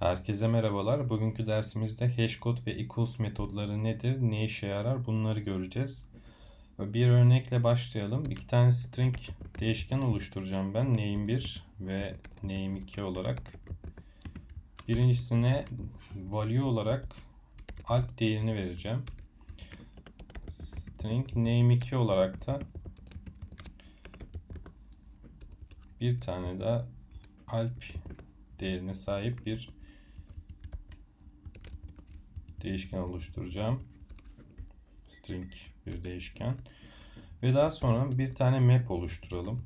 Herkese merhabalar. Bugünkü dersimizde hashcode ve equals metodları nedir, ne işe yarar bunları göreceğiz. Bir örnekle başlayalım. İki tane string değişken oluşturacağım ben. Name1 ve Name2 olarak. Birincisine value olarak alt değerini vereceğim. String Name2 olarak da bir tane daha alp değerine sahip bir değişken oluşturacağım. String bir değişken. Ve daha sonra bir tane map oluşturalım.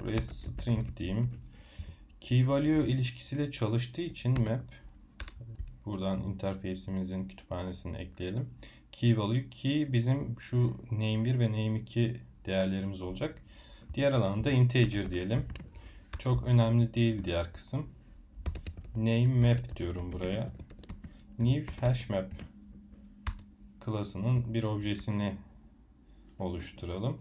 Buraya string diyeyim. Key value ilişkisiyle çalıştığı için map buradan interface'imizin kütüphanesini ekleyelim. Key value key bizim şu name1 ve name2 değerlerimiz olacak. Diğer alanda integer diyelim. Çok önemli değil diğer kısım. Name map diyorum buraya new hashmap klasının bir objesini oluşturalım.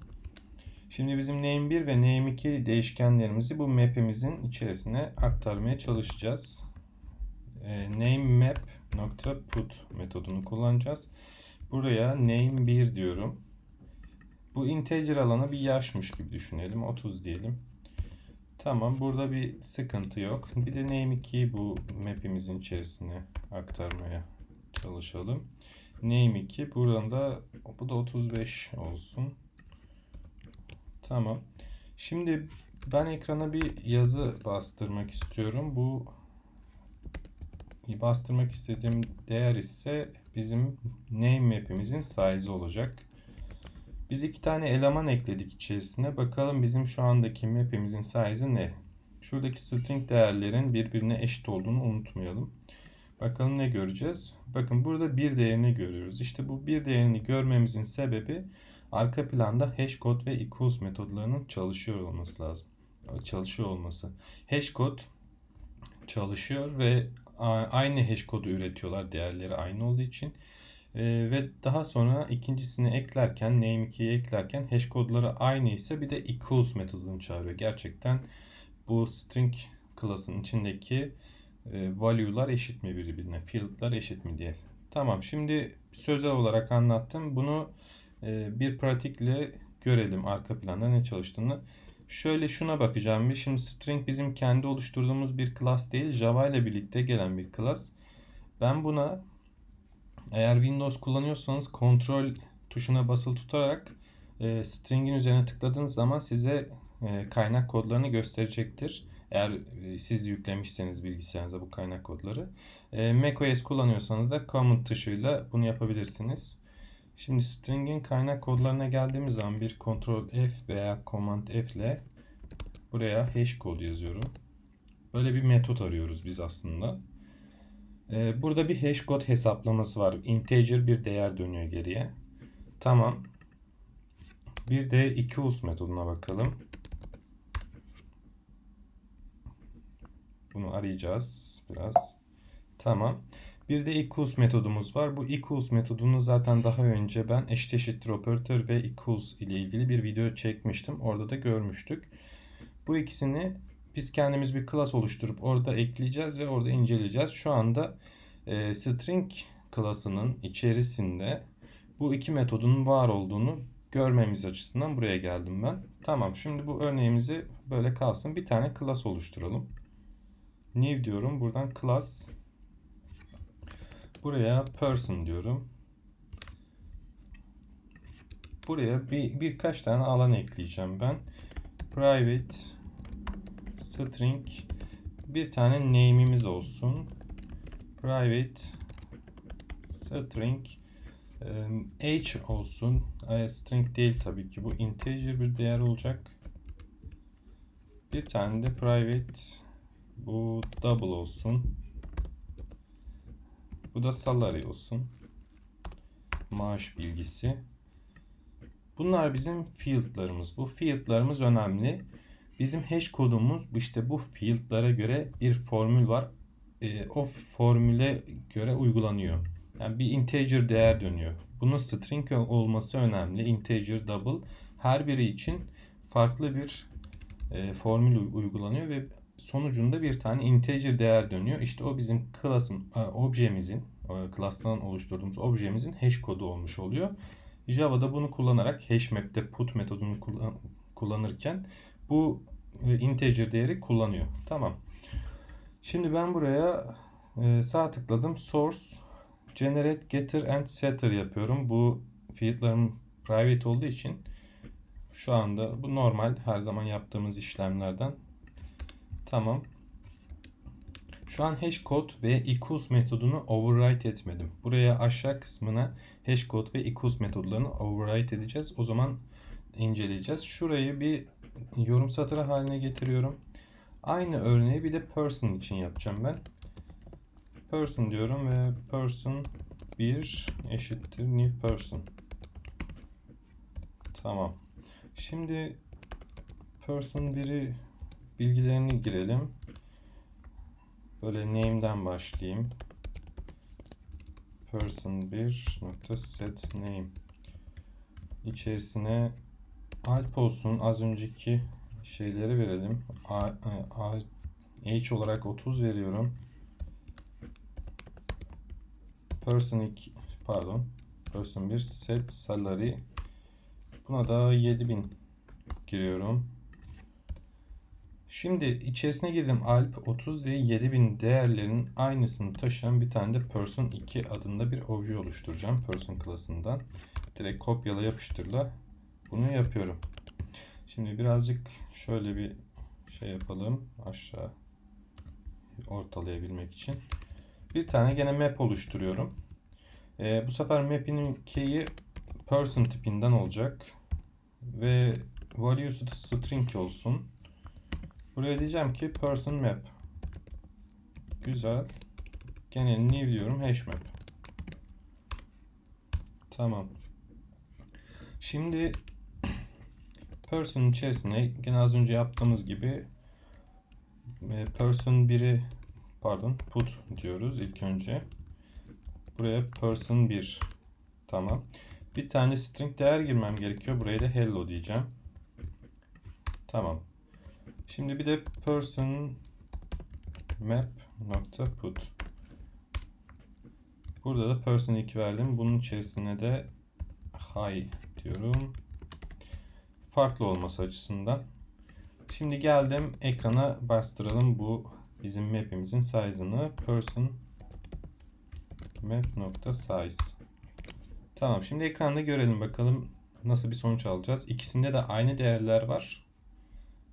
Şimdi bizim name1 ve name2 değişkenlerimizi bu map'imizin içerisine aktarmaya çalışacağız. E, name map nokta put metodunu kullanacağız. Buraya name1 diyorum. Bu integer alanı bir yaşmış gibi düşünelim. 30 diyelim. Tamam burada bir sıkıntı yok. Bir de name2 bu map'imizin içerisine aktarmaya çalışalım. Name2 buradan da bu da 35 olsun. Tamam. Şimdi ben ekrana bir yazı bastırmak istiyorum. Bu bastırmak istediğim değer ise bizim name map'imizin size olacak. Biz iki tane eleman ekledik içerisine. Bakalım bizim şu andaki map'imizin size'ı ne? Şuradaki string değerlerin birbirine eşit olduğunu unutmayalım. Bakalım ne göreceğiz? Bakın burada bir değerini görüyoruz. İşte bu bir değerini görmemizin sebebi arka planda hashcode ve equals metodlarının çalışıyor olması lazım. Çalışıyor olması. Hashcode çalışıyor ve aynı hashcode'u üretiyorlar değerleri aynı olduğu için. Ee, ve daha sonra ikincisini eklerken name2'yi eklerken hash kodları aynı ise bir de equals metodunu çağırıyor. Gerçekten bu string klasın içindeki e, value'lar eşit mi birbirine? Field'lar eşit mi diye. Tamam şimdi sözel olarak anlattım. Bunu e, bir pratikle görelim arka planda ne çalıştığını. Şöyle şuna bakacağım. Şimdi string bizim kendi oluşturduğumuz bir class değil. Java ile birlikte gelen bir class. Ben buna eğer Windows kullanıyorsanız kontrol tuşuna basılı tutarak e, string'in üzerine tıkladığınız zaman size e, kaynak kodlarını gösterecektir. Eğer e, siz yüklemişseniz bilgisayarınıza bu kaynak kodları. E, macOS kullanıyorsanız da command tuşuyla bunu yapabilirsiniz. Şimdi string'in kaynak kodlarına geldiğimiz zaman bir Ctrl F veya Command F ile buraya hash kod yazıyorum. Böyle bir metot arıyoruz biz aslında. Ee, burada bir hash kod hesaplaması var. Integer bir değer dönüyor geriye. Tamam. Bir de equals metoduna bakalım. Bunu arayacağız biraz. Tamam. Bir de equals metodumuz var. Bu equals metodunu zaten daha önce ben eşit eşittir operatör ve equals ile ilgili bir video çekmiştim. Orada da görmüştük. Bu ikisini biz kendimiz bir class oluşturup orada ekleyeceğiz ve orada inceleyeceğiz. Şu anda e, string klasının içerisinde bu iki metodun var olduğunu görmemiz açısından buraya geldim ben. Tamam şimdi bu örneğimizi böyle kalsın. Bir tane class oluşturalım. New diyorum. Buradan class buraya person diyorum. Buraya bir birkaç tane alan ekleyeceğim ben. Private string bir tane name'imiz olsun. Private string h olsun. String değil tabii ki bu integer bir değer olacak. Bir tane de private bu double olsun. Bu da salary olsun. Maaş bilgisi. Bunlar bizim field'larımız. Bu field'larımız önemli. Bizim hash kodumuz işte bu field'lara göre bir formül var. E, o formüle göre uygulanıyor. Yani bir integer değer dönüyor. Bunun string olması önemli. Integer, double. Her biri için farklı bir e, formül uygulanıyor ve sonucunda bir tane integer değer dönüyor. İşte o bizim class'ın, e, objemizin, e, class'tan oluşturduğumuz objemizin hash kodu olmuş oluyor. Java'da bunu kullanarak hashmap'te put metodunu kullan- kullanırken bu e, integer değeri kullanıyor. Tamam. Şimdi ben buraya e, sağ tıkladım. Source, generate, getter and setter yapıyorum. Bu field'larım private olduğu için şu anda bu normal her zaman yaptığımız işlemlerden. Tamam. Şu an hash code ve equals metodunu override etmedim. Buraya aşağı kısmına hash code ve equals metodlarını override edeceğiz. O zaman inceleyeceğiz. Şurayı bir yorum satırı haline getiriyorum. Aynı örneği bir de person için yapacağım ben. Person diyorum ve person 1 eşittir new person. Tamam. Şimdi person 1'i bilgilerini girelim. Böyle name'den başlayayım. person 1 nokta set name içerisine alp olsun az önceki şeyleri verelim. A, A, H olarak 30 veriyorum. Person 2 pardon. Person 1 set salary. Buna da 7000 giriyorum. Şimdi içerisine girdim Alp 30 ve 7000 değerlerinin aynısını taşıyan bir tane de Person 2 adında bir obje oluşturacağım. Person klasından. Direkt kopyala yapıştırla bunu yapıyorum. Şimdi birazcık şöyle bir şey yapalım. Aşağı ortalayabilmek için. Bir tane gene map oluşturuyorum. Ee, bu sefer map'in key'i person tipinden olacak. Ve value'su string olsun. Buraya diyeceğim ki person map. Güzel. Gene new diyorum hash map. Tamam. Şimdi person içerisine gene az önce yaptığımız gibi e, person 1'i pardon put diyoruz ilk önce. Buraya person 1 tamam. Bir tane string değer girmem gerekiyor. Buraya da hello diyeceğim. Tamam. Şimdi bir de person map nokta put. Burada da person 2 verdim. Bunun içerisine de hi diyorum. Farklı olması açısından. Şimdi geldim ekrana bastıralım bu bizim map'imizin size'ını. Person map nokta size. Tamam şimdi ekranda görelim bakalım nasıl bir sonuç alacağız. İkisinde de aynı değerler var.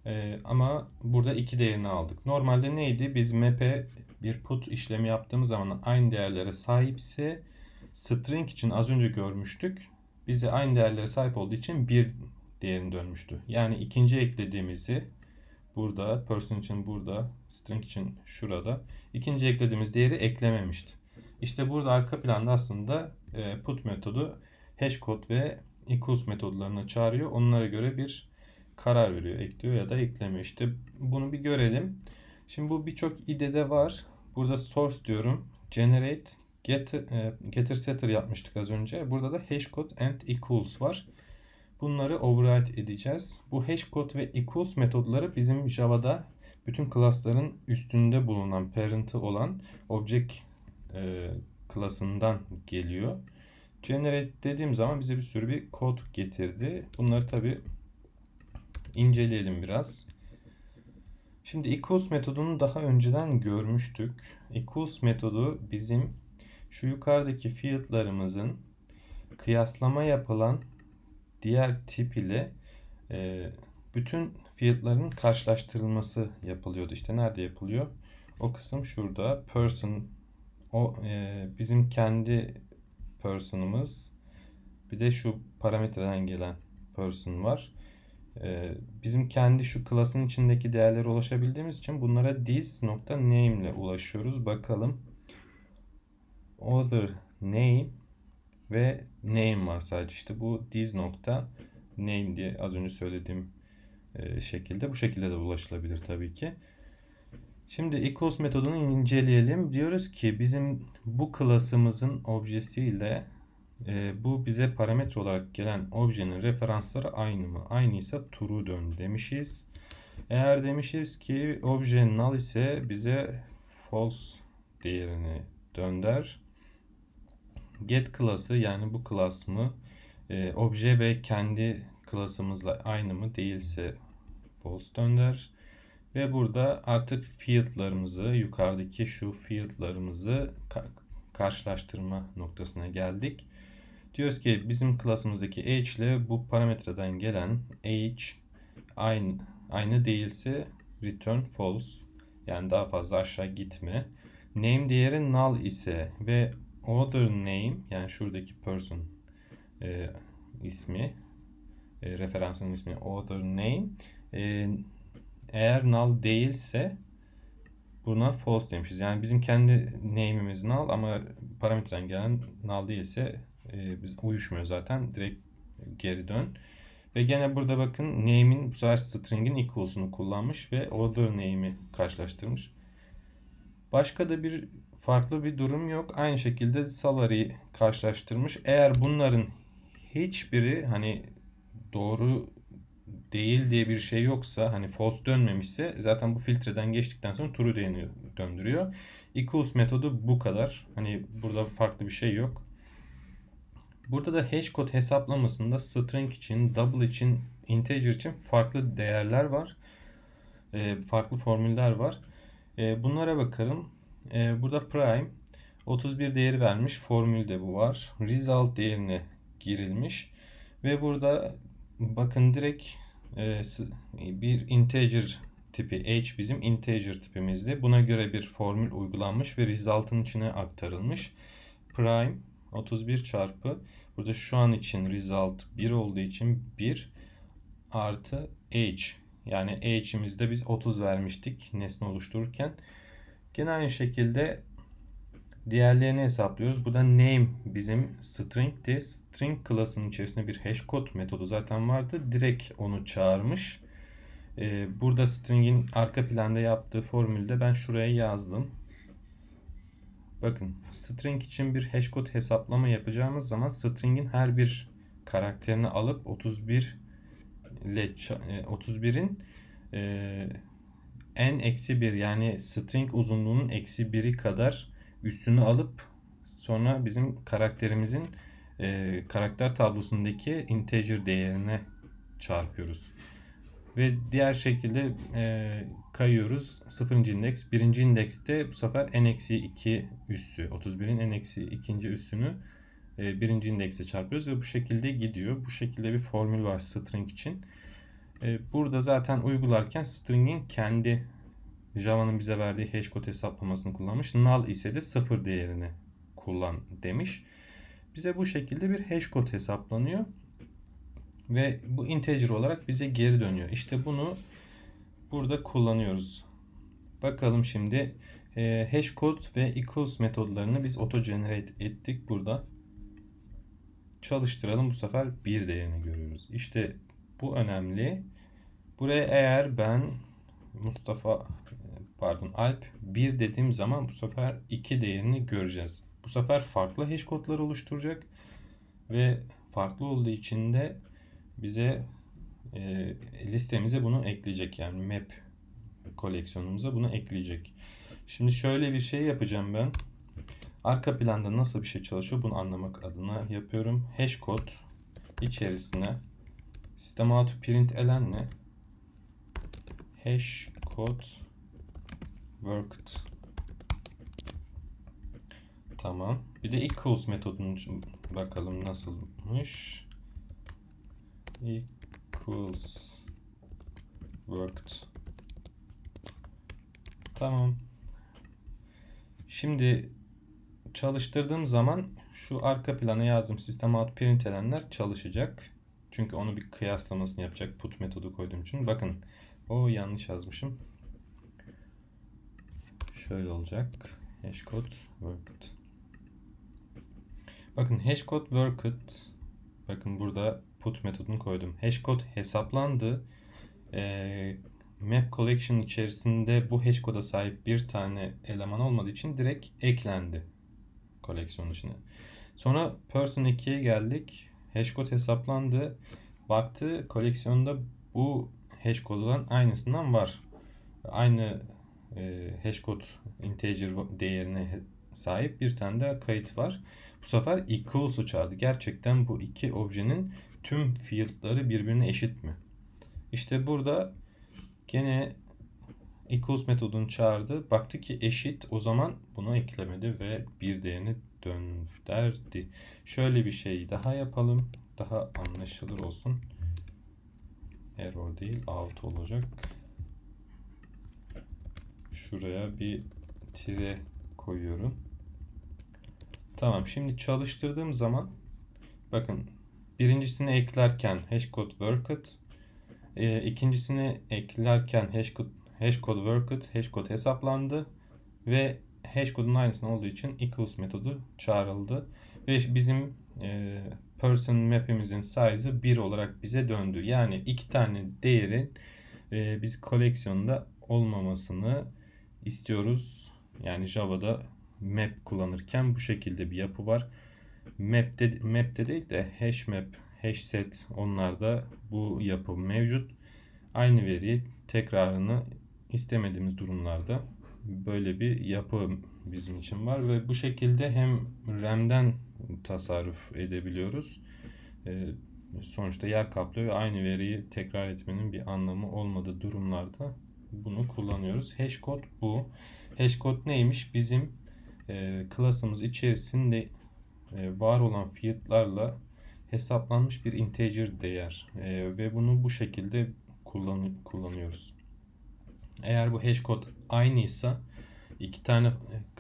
Ee, ama burada iki değerini aldık. Normalde neydi? Biz map'e bir put işlemi yaptığımız zaman aynı değerlere sahipse string için az önce görmüştük. Bize aynı değerlere sahip olduğu için bir değerini dönmüştü. Yani ikinci eklediğimizi burada, person için burada, string için şurada. ikinci eklediğimiz değeri eklememişti. İşte burada arka planda aslında e, put metodu hashcode ve equals metodlarını çağırıyor. Onlara göre bir karar veriyor. Ekliyor ya da eklemiyor. İşte bunu bir görelim. Şimdi bu birçok IDE'de var. Burada source diyorum. Generate, getter, e, getter setter yapmıştık az önce. Burada da hashcode and equals var. Bunları override edeceğiz. Bu hashcode ve equals metodları bizim Java'da bütün klasların üstünde bulunan parent'ı olan object e, klasından geliyor. Generate dediğim zaman bize bir sürü bir kod getirdi. Bunları tabi inceleyelim biraz. Şimdi equals metodunu daha önceden görmüştük. Equals metodu bizim şu yukarıdaki field'larımızın kıyaslama yapılan diğer tip ile e, bütün fiyatların karşılaştırılması yapılıyordu. İşte nerede yapılıyor? O kısım şurada. Person o e, bizim kendi person'ımız. Bir de şu parametreden gelen person var. E, bizim kendi şu class'ın içindeki değerlere ulaşabildiğimiz için bunlara this nokta name ile ulaşıyoruz. Bakalım. Other name ve name var sadece. İşte bu this nokta name diye az önce söylediğim e, şekilde. Bu şekilde de ulaşılabilir tabii ki. Şimdi equals metodunu inceleyelim. Diyoruz ki bizim bu klasımızın objesiyle e, bu bize parametre olarak gelen objenin referansları aynı mı? Aynıysa true dön demişiz. Eğer demişiz ki obje null ise bize false değerini dönder. Get klası yani bu klas mı e, obje ve kendi klasımızla aynı mı değilse false dönder. Ve burada artık field'larımızı yukarıdaki şu field'larımızı ka- karşılaştırma noktasına geldik. Diyoruz ki bizim klasımızdaki age ile bu parametreden gelen age aynı aynı değilse return false. Yani daha fazla aşağı gitme. Name değeri null ise ve other name yani şuradaki person e, ismi e, referansın ismi other name e, eğer null değilse buna false demişiz. Yani bizim kendi name'imiz null ama parametreden gelen null değilse e, biz uyuşmuyor zaten. Direkt geri dön. Ve gene burada bakın name'in bu sefer string'in equals'unu kullanmış ve other name'i karşılaştırmış. Başka da bir farklı bir durum yok. Aynı şekilde salary karşılaştırmış. Eğer bunların hiçbiri hani doğru değil diye bir şey yoksa hani false dönmemişse zaten bu filtreden geçtikten sonra true değerini döndürüyor. Equals metodu bu kadar. Hani burada farklı bir şey yok. Burada da hash kod hesaplamasında string için, double için, integer için farklı değerler var. E, farklı formüller var. E, bunlara bakalım. E, burada prime 31 değeri vermiş. Formülde bu var. Result değerine girilmiş. Ve burada bakın direkt e, bir integer tipi h bizim integer tipimizdi. Buna göre bir formül uygulanmış ve result'ın içine aktarılmış. Prime 31 çarpı burada şu an için result 1 olduğu için 1 artı h yani h'imizde biz 30 vermiştik nesne oluştururken. Gene aynı şekilde diğerlerini hesaplıyoruz. Burada name bizim string'ti. String klasının içerisinde bir hash code metodu zaten vardı. Direkt onu çağırmış. Ee, burada string'in arka planda yaptığı formülde ben şuraya yazdım. Bakın string için bir hash code hesaplama yapacağımız zaman string'in her bir karakterini alıp 31 ile 31'in e, n eksi 1 yani string uzunluğunun eksi 1'i kadar üstünü alıp sonra bizim karakterimizin e, karakter tablosundaki integer değerine çarpıyoruz. Ve diğer şekilde e, kayıyoruz. 0. indeks. 1. indekste bu sefer n-2 üssü. 31'in n-2. üssünü e, 1. indekse çarpıyoruz ve bu şekilde gidiyor. Bu şekilde bir formül var string için. E, burada zaten uygularken string'in kendi Java'nın bize verdiği hash code hesaplamasını kullanmış. Null ise de sıfır değerini kullan demiş. Bize bu şekilde bir hash code hesaplanıyor. Ve bu integer olarak bize geri dönüyor. İşte bunu burada kullanıyoruz. Bakalım şimdi e, hash code ve equals metodlarını biz auto generate ettik burada. Çalıştıralım bu sefer bir değerini görüyoruz. İşte bu önemli. Buraya eğer ben Mustafa pardon Alp 1 dediğim zaman bu sefer 2 değerini göreceğiz. Bu sefer farklı hash kodlar oluşturacak ve farklı olduğu için de bize e, listemize bunu ekleyecek. Yani map koleksiyonumuza bunu ekleyecek. Şimdi şöyle bir şey yapacağım ben. Arka planda nasıl bir şey çalışıyor bunu anlamak adına yapıyorum. Hash kod içerisine sistem out print elenle hash code worked. Tamam. Bir de equals metodunu bakalım nasılmış. Equals worked. Tamam. Şimdi çalıştırdığım zaman şu arka plana yazdım sistem out print edenler çalışacak çünkü onu bir kıyaslamasını yapacak put metodu koyduğum için bakın o yanlış yazmışım şöyle olacak. Hashcode worked. Bakın hashcode worked. Bakın burada put metodunu koydum. Hashcode hesaplandı. Ee, map collection içerisinde bu hashcode'a sahip bir tane eleman olmadığı için direkt eklendi koleksiyon içine. Sonra person 2'ye geldik. Hashcode hesaplandı. Baktı koleksiyonda bu hash kodudan aynısından var. Aynı e, hash kod integer değerine sahip bir tane de kayıt var. Bu sefer equals'u çağırdı. Gerçekten bu iki objenin tüm field'ları birbirine eşit mi? İşte burada gene equals metodunu çağırdı. Baktı ki eşit o zaman bunu eklemedi ve bir değerini döndürdi. Şöyle bir şey daha yapalım. Daha anlaşılır olsun. Error değil out olacak. Şuraya bir tire koyuyorum. Tamam şimdi çalıştırdığım zaman bakın birincisini eklerken hashcode worked e, ikincisini eklerken hashcode hashcode worked hashcode hesaplandı ve hashcode'un aynısının olduğu için equals metodu çağrıldı ve bizim e, person map'imizin size'ı 1 olarak bize döndü. Yani iki tane değerin e, biz koleksiyonda olmamasını istiyoruz. Yani Java'da map kullanırken bu şekilde bir yapı var. Map'te map'te değil de hash map, hash set onlarda bu yapı mevcut. Aynı veriyi tekrarını istemediğimiz durumlarda böyle bir yapı bizim için var ve bu şekilde hem RAM'den tasarruf edebiliyoruz. Ee, sonuçta yer kaplıyor ve aynı veriyi tekrar etmenin bir anlamı olmadığı durumlarda bunu kullanıyoruz. Hashcode bu. Hashcode neymiş? Bizim e, klasımız içerisinde e, var olan fiyatlarla hesaplanmış bir integer değer E, ve bunu bu şekilde kullan kullanıyoruz. Eğer bu hashcode aynıysa iki tane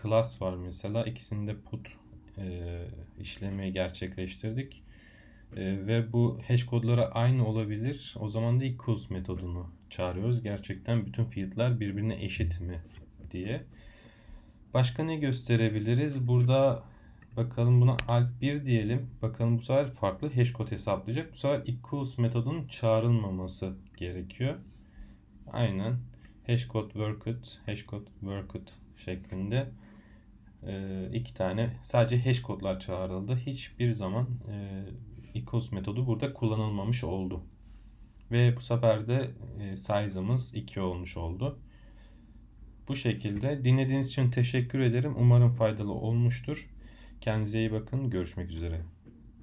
class var mesela ikisinde put e, işlemi gerçekleştirdik. E, ve bu hash kodları aynı olabilir. O zaman da equals metodunu çağırıyoruz. Gerçekten bütün field'ler birbirine eşit mi diye. Başka ne gösterebiliriz? Burada bakalım buna alp 1 diyelim. Bakalım bu sefer farklı hash kod hesaplayacak. Bu sefer equals metodunun çağrılmaması gerekiyor. Aynen hashcode worked, hashcode worked şeklinde e, iki tane sadece hash kodlar çağrıldı. Hiçbir zaman e, equals metodu burada kullanılmamış oldu. Ve bu sefer de e, size'ımız 2 olmuş oldu. Bu şekilde dinlediğiniz için teşekkür ederim. Umarım faydalı olmuştur. Kendinize iyi bakın. Görüşmek üzere.